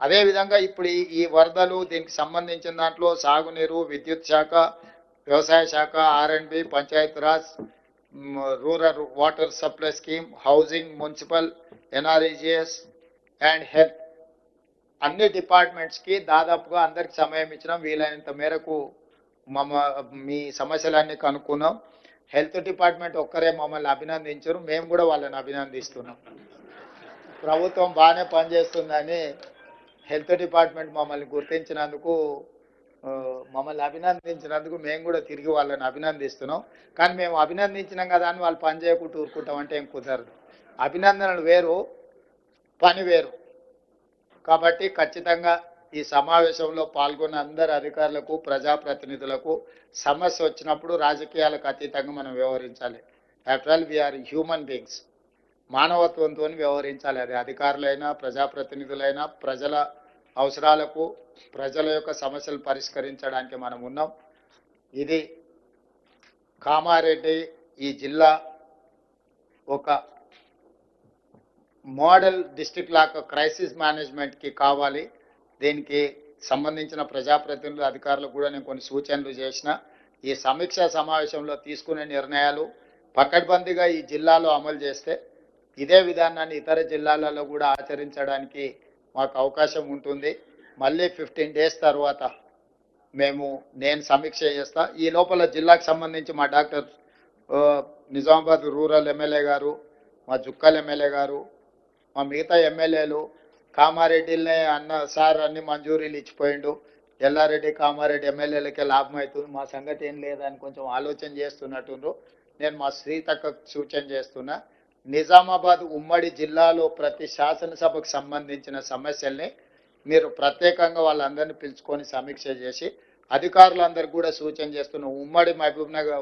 అదేవిధంగా ఇప్పుడు ఈ వరదలు దీనికి సంబంధించిన దాంట్లో సాగునీరు విద్యుత్ శాఖ వ్యవసాయ శాఖ are Panchayati Raj Panchayat Raj rural water supply scheme housing municipal NREGS and health. అన్ని డిపార్ట్మెంట్స్కి దాదాపుగా అందరికి సమయం ఇచ్చినాం. వీలైనంత మేరకు మమ్మ మీ సమస్యలన్నీ కనుక్కున్నాం. హెల్త్ డిపార్ట్మెంట్ ఒక్కరే మమ్మల్ని అభినందించరు. మేము కూడా వాళ్ళని అభినందిస్తున్నాం. ప్రభుత్వం బాగానే పనిచేస్తుందని హెల్త్ డిపార్ట్మెంట్ మమ్మల్ని గుర్తించినందుకు మమ్మల్ని అభినందించినందుకు మేము కూడా తిరిగి వాళ్ళని అభినందిస్తున్నాం. కానీ మేము అభినందించినాం కదా అని వాళ్ళు పని చేయకుండా ఊరుకుంటాం అంటే ఏం కుదరదు. అభినందనలు వేరు పని వేరు. కాబట్టి ఖచ్చితంగా ఈ సమావేశంలో పాల్గొన్న అందరు అధికారులకు ప్రజాప్రతినిధులకు సమస్య వచ్చినప్పుడు రాజకీయాలకు అతీతంగా మనం వ్యవహరించాలి. After all we are human beings మానవత్వంతో వ్యవహరించాలి. అది అధికారులైనా ప్రజాప్రతినిధులైనా ప్రజల అవసరాలకు ప్రజల యొక్క సమస్యలు పరిష్కరించడానికి మనం ఉన్నాం. ఇది కామారెడ్డి ఈ జిల్లా ఒక మోడల్ డిస్టిక్ లాగా క్రైసిస్ మేనేజ్మెంట్కి కావాలి. దీనికి సంబంధించిన ప్రజాప్రతినిధులు అధికారులకు కూడా నేను కొన్ని సూచనలు చేసిన. ఈ సమీక్షా సమావేశంలో తీసుకునే నిర్ణయాలు పకడ్బందీగా ఈ జిల్లాలో అమలు చేస్తే ఇదే విధానాన్ని ఇతర జిల్లాలలో కూడా ఆచరించడానికి మాకు అవకాశం ఉంటుంది. మళ్ళీ ఫిఫ్టీన్ డేస్ తర్వాత మేము నేను సమీక్ష చేస్తా. ఈ లోపల జిల్లాకు సంబంధించి మా డాక్టర్ నిజామాబాద్ రూరల్ ఎమ్మెల్యే గారు మా జుక్కల్ ఎమ్మెల్యే గారు మా మిగతా ఎమ్మెల్యేలు కామారెడ్డిలనే అన్న సార్ అన్ని మంజూరీలు ఇచ్చిపోయిండు. ఎల్లారెడ్డి కామారెడ్డి ఎమ్మెల్యేలకే లాభం అవుతుంది. మా సంగతి ఏం లేదని కొంచెం ఆలోచన చేస్తున్నట్టుండ్రు. నేను మా శ్రీతక్క సూచన చేస్తున్నా. నిజామాబాద్ ఉమ్మడి జిల్లాలో ప్రతి శాసనసభకు సంబంధించిన సమస్యల్ని మీరు ప్రత్యేకంగా వాళ్ళందరినీ పిలుచుకొని సమీక్ష చేసి అధికారులందరికీ కూడా సూచన చేస్తున్న ఉమ్మడి మహబూబ్ నగర్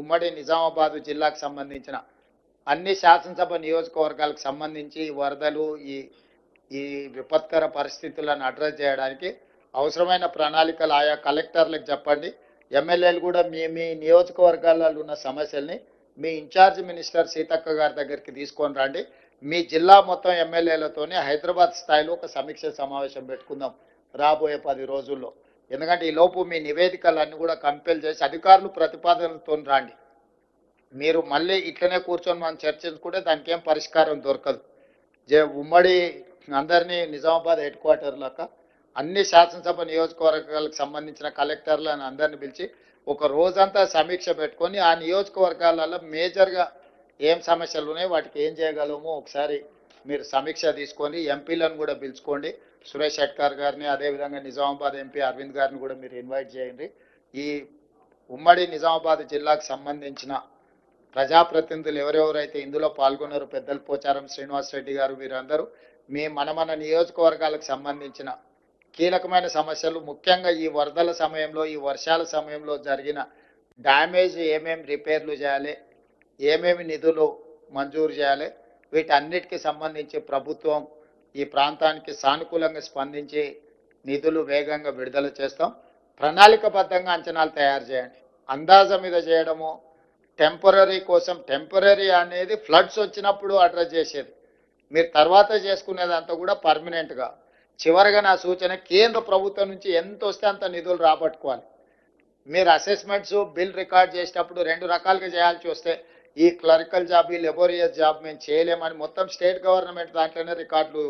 ఉమ్మడి నిజామాబాద్ జిల్లాకు సంబంధించిన అన్ని శాసనసభ నియోజకవర్గాలకు సంబంధించి వరదలు ఈ ఈ విపత్కర పరిస్థితులను అడ్రస్ చేయడానికి అవసరమైన ప్రణాళికలు ఆయా కలెక్టర్లకు చెప్పండి. ఎమ్మెల్యేలు కూడా మీ మీ నియోజకవర్గాలలో ఉన్న సమస్యల్ని మీ ఇన్ఛార్జ్ మినిస్టర్ సీతక్క గారి దగ్గరికి తీసుకొని రండి. మీ జిల్లా మొత్తం ఎమ్మెల్యేలతోనే హైదరాబాద్ స్థాయిలో ఒక సమీక్ష సమావేశం పెట్టుకుందాం రాబోయే పది రోజుల్లో. ఎందుకంటే ఈ లోపు మీ నివేదికలన్నీ కూడా కంపెల్ చేసి అధికారులు ప్రతిపాదనలతో రండి. మీరు మళ్ళీ ఇట్లనే కూర్చొని మనం చర్చించుకుంటే దానికి ఏం పరిష్కారం దొరకదు. జే ఉమ్మడి అందరినీ నిజామాబాద్ హెడ్ క్వార్టర్ లాగా అన్ని శాసనసభ నియోజకవర్గాలకు సంబంధించిన కలెక్టర్లను అందరిని పిలిచి ఒక రోజంతా సమీక్ష పెట్టుకొని ఆ నియోజకవర్గాలలో మేజర్గా ఏం సమస్యలు ఉన్నాయి వాటికి ఏం చేయగలము? ఒకసారి మీరు సమీక్ష తీసుకొని ఎంపీలను కూడా పిలుచుకోండి. సురేష్ షెట్కర్ గారిని అదేవిధంగా నిజామాబాద్ ఎంపీ అరవింద్ గారిని కూడా మీరు ఇన్వైట్ చేయండి. ఈ ఉమ్మడి నిజామాబాద్ జిల్లాకు సంబంధించిన ప్రజాప్రతినిధులు ఎవరెవరైతే ఇందులో పాల్గొన్నారో పెద్దల పోచారం శ్రీనివాస్ రెడ్డి గారు వీరందరూ మీ మన మన నియోజకవర్గాలకు సంబంధించిన కీలకమైన సమస్యలు. ముఖ్యంగా ఈ వరదల సమయంలో ఈ వర్షాల సమయంలో జరిగిన డ్యామేజ్ ఏమేమి రిపేర్లు చేయాలి ఏమేమి నిధులు మంజూరు చేయాలి వీటన్నిటికీ సంబంధించి ప్రభుత్వం ఈ ప్రాంతానికి సానుకూలంగా స్పందించి నిధులు వేగంగా విడుదల చేస్తాం. ప్రణాళికబద్ధంగా అంచనాలు తయారు చేయండి. అందాజ మీద చేయడము టెంపరీ కోసం టెంపరీ అనేది ఫ్లడ్స్ వచ్చినప్పుడు అడ్రస్ చేసేది. మీరు తర్వాత చేసుకునేదంతా కూడా పర్మనెంట్గా. చివరిగా నా సూచన కేంద్ర ప్రభుత్వం నుంచి ఎంత వస్తే అంత నిధులు రాబట్టుకోవాలి. మీరు అసెస్మెంట్స్ బిల్ రికార్డ్ చేసేటప్పుడు రెండు రకాలుగా చేయాల్సి వస్తే ఈ క్లరికల్ జాబ్ ఈ లెబోరియస్ జాబ్ మేము చేయలేమని మొత్తం స్టేట్ గవర్నమెంట్ దాంట్లోనే రికార్డులు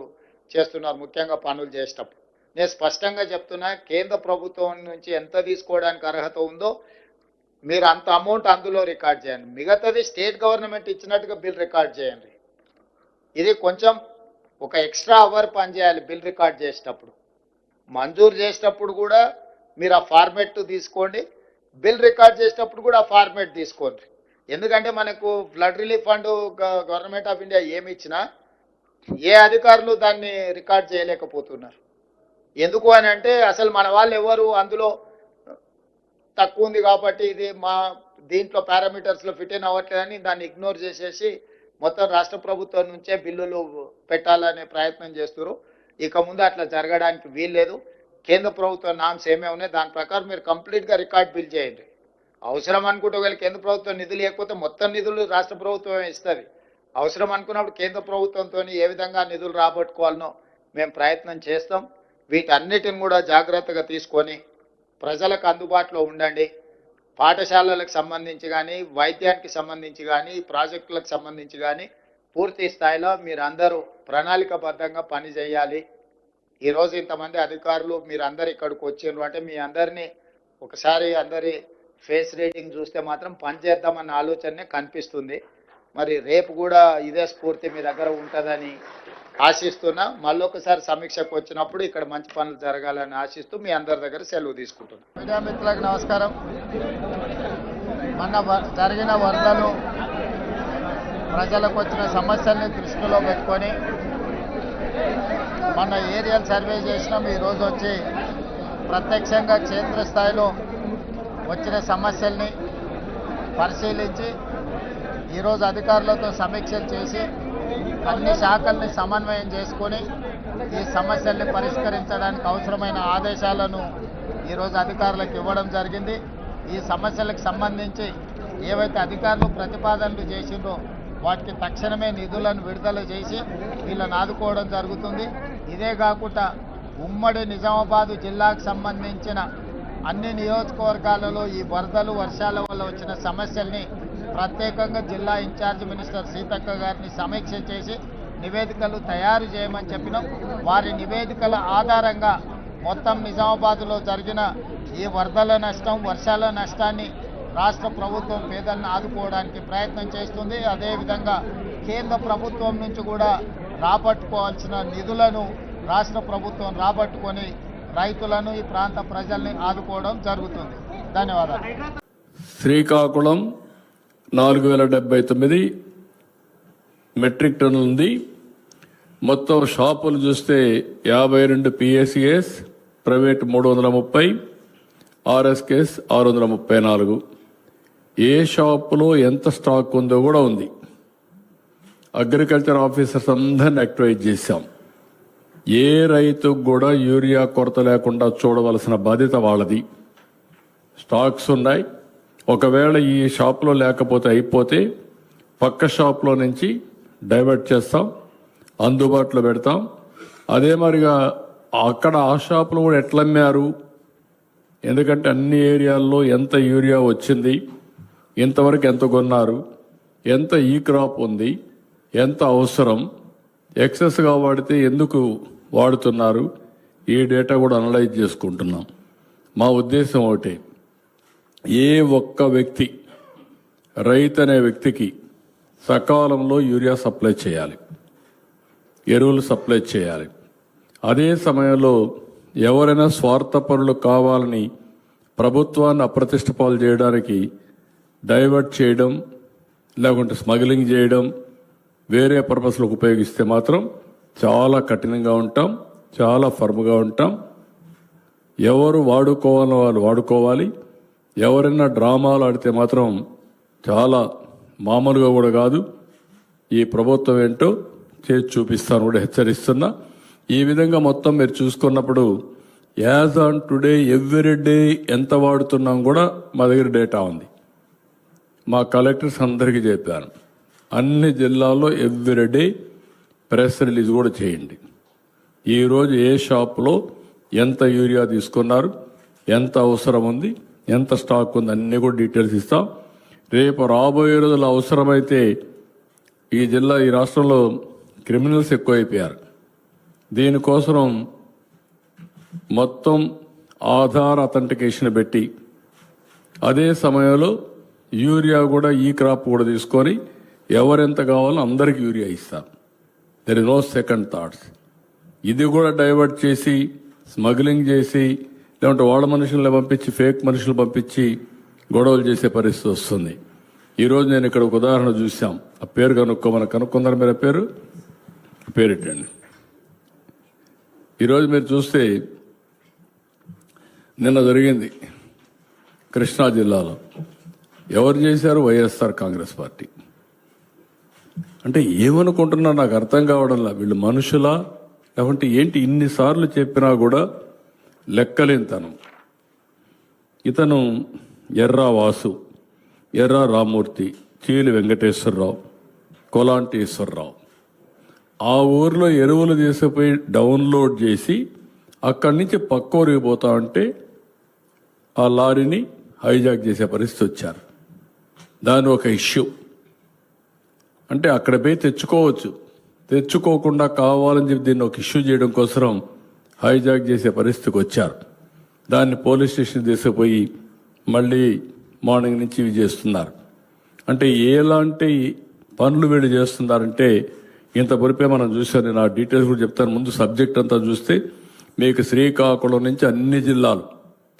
చేస్తున్నారు ముఖ్యంగా పనులు చేసేటప్పుడు. నేను స్పష్టంగా చెప్తున్నా కేంద్ర ప్రభుత్వం నుంచి ఎంత తీసుకోవడానికి అర్హత ఉందో మీరు అంత అమౌంట్ అందులో రికార్డ్ చేయండి. మిగతాది స్టేట్ గవర్నమెంట్ ఇచ్చినట్టుగా బిల్ రికార్డ్ చేయండి. ఇది కొంచెం ఒక ఎక్స్ట్రా అవర్ పనిచేయాలి బిల్ రికార్డ్ చేసేటప్పుడు. మంజూరు చేసేటప్పుడు కూడా మీరు ఆ ఫార్మెట్ తీసుకోండి. బిల్ రికార్డ్ చేసేటప్పుడు కూడా ఆ ఫార్మేట్ తీసుకోండి. ఎందుకంటే మనకు flood relief fund government of India ఏమి ఇచ్చినా ఏ అధికారులు దాన్ని రికార్డ్ చేయలేకపోతున్నారు. ఎందుకు అని అంటే అసలు మన వాళ్ళు ఎవరు అందులో తక్కువ ఉంది కాబట్టి ఇది మా దీంట్లో పారామీటర్స్లో ఫిట్ అయిన అవ్వట్లేదని దాన్ని ఇగ్నోర్ చేసేసి మొత్తం రాష్ట్ర ప్రభుత్వం నుంచే బిల్లులు పెట్టాలనే ప్రయత్నం చేస్తారు. ఇక ముందు అట్లా జరగడానికి వీల్లేదు. కేంద్ర ప్రభుత్వం నామ్స్ ఏమే ఉన్నాయి దాని ప్రకారం మీరు కంప్లీట్గా రికార్డ్ బిల్ చేయండి. అవసరం అనుకుంటే ఒకవేళ కేంద్ర ప్రభుత్వం నిధులు లేకపోతే మొత్తం నిధులు రాష్ట్ర ప్రభుత్వమే ఇస్తుంది. అవసరం అనుకున్నప్పుడు కేంద్ర ప్రభుత్వంతో ఏ విధంగా నిధులు రాబట్టుకోవాలనో మేము ప్రయత్నం చేస్తాం. వీటన్నిటిని కూడా జాగ్రత్తగా తీసుకొని ప్రజలకు అందుబాటులో ఉండండి. పాఠశాలలకు సంబంధించి కానీ వైద్యానికి సంబంధించి కానీ ప్రాజెక్టులకు సంబంధించి కానీ పూర్తి స్థాయిలో మీరు అందరూ ప్రణాళికబద్ధంగా పనిచేయాలి ఈరోజు ఇంతమంది అధికారులు మీరు అందరు ఇక్కడికి వచ్చిండ్రు అంటే మీ అందరినీ ఒకసారి అందరి ఫేస్ రీడింగ్ చూస్తే మాత్రం పని ఆలోచననే ఆలోచనే కనిపిస్తుంది. మరి రేపు కూడా ఇదే స్ఫూర్తి మీ దగ్గర ఉంటుందని ఆశిస్తున్నా మళ్ళొకసారి సమీక్షకు వచ్చినప్పుడు ఇక్కడ మంచి పనులు జరగాలని ఆశిస్తూ మీ అందరి దగ్గర సెలవు తీసుకుంటున్నా. మీడియా మిత్రులకు నమస్కారం. మొన్న వ- జరిగిన వరదలు ప్రజలకు వచ్చిన సమస్యల్ని దృష్టిలో పెట్టుకొని మొన్న ఏరియల్ సర్వే చేసినాం. ఈరోజు వచ్చి ప్రత్యక్షంగా క్షేత్రస్థాయిలో వచ్చిన సమస్యల్ని పరిశీలించి ఈరోజు అధికారులతో సమీక్షలు చేసి అన్ని శాఖల్ని సమన్వయం చేసుకొని ఈ సమస్యల్ని పరిష్కరించడానికి అవసరమైన ఆదేశాలను ఈరోజు అధికారులకు ఇవ్వడం జరిగింది. ఈ సమస్యలకు సంబంధించి ఏవైతే అధికారులు ప్రతిపాదనలు చేసిండ్రో వాటికి తక్షణమే నిధులను విడుదల చేసి వీళ్ళని ఆదుకోవడం జరుగుతుంది. ఇదే కాకుండా ఉమ్మడి నిజామాబాదు జిల్లాకు సంబంధించిన అన్ని నియోజకవర్గాలలో ఈ వరదలు వర్షాల వల్ల వచ్చిన సమస్యల్ని ప్రత్యేకంగా జిల్లా ఇన్ఛార్జ్ మినిస్టర్ సీతక్క గారిని సమీక్ష చేసి నివేదికలు తయారు చేయమని చెప్పినాం. వారి నివేదికల ఆధారంగా మొత్తం నిజామాబాద్లో జరిగిన ఈ వరదల నష్టం వర్షాల నష్టాన్ని రాష్ట్ర ప్రభుత్వం పేదలను ఆదుకోవడానికి ప్రయత్నం చేస్తుంది. అదేవిధంగా కేంద్ర ప్రభుత్వం నుంచి కూడా రాబట్టుకోవాల్సిన నిధులను రాష్ట్ర ప్రభుత్వం రాబట్టుకొని రైతులను ఈ ప్రాంత ప్రజల్ని ఆదుకోవడం జరుగుతుంది. ధన్యవాదాలు. శ్రీకాకుళం నాలుగు వేల డెబ్బై తొమ్మిది మెట్రిక్ టన్నులు ఉంది. మొత్తం షాపులు చూస్తే యాభై రెండు పిఎస్సిఎస్ ప్రైవేట్ మూడు వందల ముప్పై ఆర్ఎస్కేస్ ఆరు వందల ముప్పై నాలుగు. ఏ షాపులో ఎంత స్టాక్ ఉందో కూడా ఉంది. అగ్రికల్చర్ ఆఫీసర్స్ అందరిని యాక్టివేట్ చేశాం. ఏ రైతుకు కూడా యూరియా కొరత లేకుండా చూడవలసిన బాధ్యత వాళ్ళది. స్టాక్స్ ఉన్నాయి. ఒకవేళ ఈ షాప్లో లేకపోతే అయిపోతే పక్క షాప్లో నుంచి డైవర్ట్ చేస్తాం అందుబాటులో పెడతాం. అదే మరిగా అక్కడ ఆ షాప్లో కూడా ఎట్లా అమ్మారు? ఎందుకంటే అన్ని ఏరియాల్లో ఎంత యూరియా వచ్చింది ఇంతవరకు ఎంత కొన్నారు ఎంత ఈ క్రాప్ ఉంది ఎంత అవసరం ఎక్సెస్గా వాడితే ఎందుకు వాడుతున్నారు ఈ డేటా కూడా అనలైజ్ చేసుకుంటున్నాం. మా ఉద్దేశం ఒకటే. ఏ ఒక్క వ్యక్తి రైతు అనే వ్యక్తికి సకాలంలో యూరియా సప్లై చేయాలి. ఎరువులు సప్లై చేయాలి. అదే సమయంలో ఎవరైనా స్వార్థపరులు కావాలని ప్రభుత్వాన్ని అప్రతిష్ట పాలు చేయడానికి డైవర్ట్ చేయడం లేకుంటే స్మగ్లింగ్ చేయడం వేరే పర్పస్లకు ఉపయోగిస్తే మాత్రం చాలా కఠినంగా ఉంటాం చాలా ఫర్మ్గా ఉంటాం. ఎవరు వాడుకోవాలో వాళ్ళు వాడుకోవాలి. ఎవరైనా డ్రామాలు ఆడితే మాత్రం చాలా మామూలుగా కూడా కాదు. ఈ ప్రభుత్వం ఏంటో చేసి చూపిస్తాను కూడా హెచ్చరిస్తున్నా. ఈ విధంగా మొత్తం మీరు చూసుకున్నప్పుడు as on today every day ఎంత వాడుతున్నాం కూడా మా దగ్గర డేటా ఉంది. మా కలెక్టర్స్ అందరికీ చెప్పాను. అన్ని జిల్లాల్లో ఎవ్రీ డే ప్రెస్ రిలీజ్ కూడా చేయండి. ఈరోజు ఏ షాప్లో ఎంత యూరియా తీసుకున్నారు ఎంత అవసరం ఉంది ఎంత స్టాక్ ఉంది అన్నీ కూడా డీటెయిల్స్ ఇస్తాం. రేపు రాబోయే రోజులు అవసరమైతే ఈ జిల్లా ఈ రాష్ట్రంలో క్రిమినల్స్ ఎక్కువైపోయారు. దీనికోసం మొత్తం ఆధార్ అథెంటికేషన్ పెట్టి అదే సమయంలో యూరియా కూడా ఈ క్రాప్ కూడా తీసుకొని ఎవరెంత కావాలో అందరికి యూరియా ఇస్తాం. There is no second thoughts ఇది కూడా డైవర్ట్ చేసి స్మగ్లింగ్ చేసి లేదంటే వాళ్ళ మనుషులను పంపించి ఫేక్ మనుషులు పంపించి గొడవలు చేసే పరిస్థితి వస్తుంది. ఈరోజు నేను ఇక్కడ ఒక ఉదాహరణ చూసాం ఆ పేరు కనుక్కోమని కనుక్కున్నారు మీరు ఆ పేరు? పేరెట్టండి ఈరోజు మీరు చూస్తే నిన్న జరిగింది కృష్ణా జిల్లాలో. ఎవరు చేశారు? వైఎస్ఆర్ కాంగ్రెస్ పార్టీ. అంటే ఏమనుకుంటున్నా నాకు అర్థం కావడంలా వీళ్ళు మనుషులా? లేకుంటే ఏంటి ఇన్నిసార్లు చెప్పినా కూడా లెక్కలేనితనం. ఇతను ఎర్రా వాసు ఎర్రా రామూర్తి చీలి వెంకటేశ్వరరావు కోలాంటేశ్వరరావు. ఆ ఊర్లో ఎరువులు తీసుకుపోయి డౌన్లోడ్ చేసి అక్కడి నుంచి పక్కూరికి పోతా ఉంటే ఆ లారీని హైజాక్ చేసే పరిస్థితి వచ్చారు. దాని ఒక ఇష్యూ. అంటే అక్కడ పోయి తెచ్చుకోవచ్చు. తెచ్చుకోకుండా కావాలని చెప్పి దీన్ని ఒక ఇష్యూ చేయడం కోసం హైజాక్ చేసే పరిస్థితికి వచ్చారు. దాన్ని పోలీస్ స్టేషన్ తీసుకుపోయి మళ్ళీ మార్నింగ్ నుంచి ఇవి చేస్తున్నారు. అంటే ఎలాంటి పనులు వీళ్ళు చేస్తున్నారంటే ఇంత పొరిపే మనం చూసాను నేను ఆ డీటెయిల్స్ కూడా చెప్తాను. ముందు సబ్జెక్ట్ అంతా చూస్తే మీకు శ్రీకాకుళం నుంచి అన్ని జిల్లాలు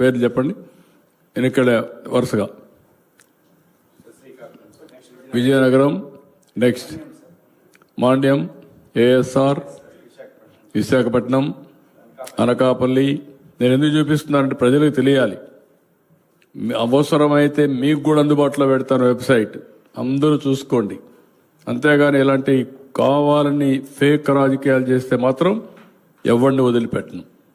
పేర్లు చెప్పండి. నేను ఇక్కడ వరుసగా. విజయనగరం నెక్స్ట్. మాండ్యం ఏఎస్ఆర్ విశాఖపట్నం అనకాపల్లి. నేను ఎందుకు చూపిస్తున్నానంటే ప్రజలకు తెలియాలి. అవసరమైతే మీకు కూడా అందుబాటులో పెడతాను వెబ్సైట్. అందరూ చూసుకోండి. అంతేగాని ఇలాంటి కావాలని ఫేక్ రాజకీయాలు చేస్తే మాత్రం ఎవరిని వదిలిపెట్టను.